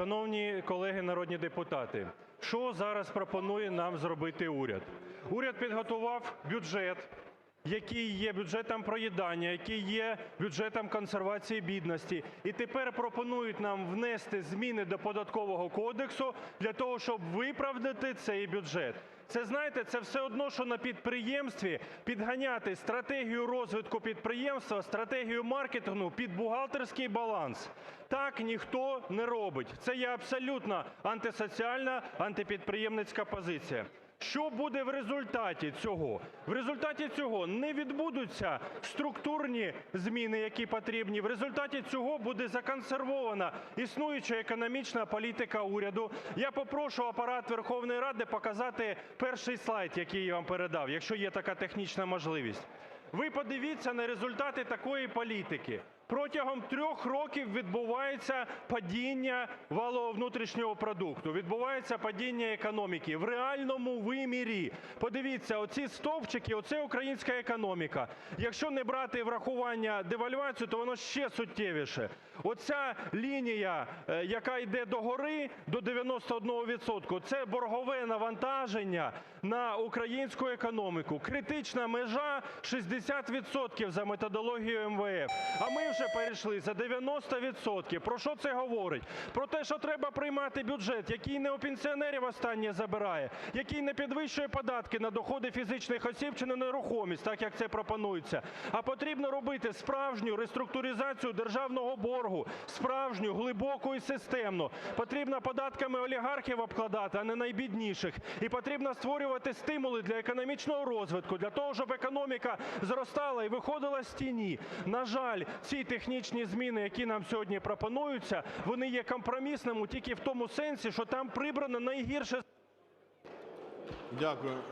Шановні колеги народні депутати, що зараз пропонує нам зробити уряд? Уряд підготував бюджет, який є бюджетом проїдання, який є бюджетом консервації бідності, і тепер пропонують нам внести зміни до Податкового кодексу для того, щоб виправдати цей бюджет. Це, знаєте, це все одно, що на підприємстві підганяти стратегію розвитку підприємства, стратегію маркетингу під бухгалтерський баланс. Так ніхто не робить. Це є абсолютно антисоціальна, антипідприємницька позиція. Що буде в результаті цього? В результаті цього не відбудуться структурні зміни, які потрібні. В результаті цього буде законсервована існуюча економічна політика уряду. Я попрошу Апарат Верховної Ради показати перший слайд, який я вам передав, якщо є така технічна можливість. Ви подивіться на результати такої політики. Протягом трьох років відбувається падіння валового внутрішнього продукту, відбувається падіння економіки в реальному вимірі. Подивіться, оці стовпчики – оце українська економіка. Якщо не брати врахування девальвацію, то воно ще суттєвіше. Оця лінія, е, яка йде догори до 91 відсотку, це боргове навантаження на українську економіку. Критична межа – 60 відсотків за методологією МВФ, а ми вже перейшли за 90 відсотків. Про що це говорить? Про те, що треба приймати бюджет, який не у пенсіонерів останнє забирає, який не підвищує податки на доходи фізичних осіб чи на нерухомість, так, як це пропонується, а потрібно робити справжню реструктуризацію державного боргу, справжню, глибоку і системну. Потрібно податками олігархів обкладати, а не найбідніших. І потрібно створювати стимули для економічного розвитку, для того, щоб економіка зростала і виходила з тіні. На жаль, ці технічні зміни, які нам сьогодні пропонуються, вони є компромісними тільки в тому сенсі, що там прибрано найгірше… Дякую.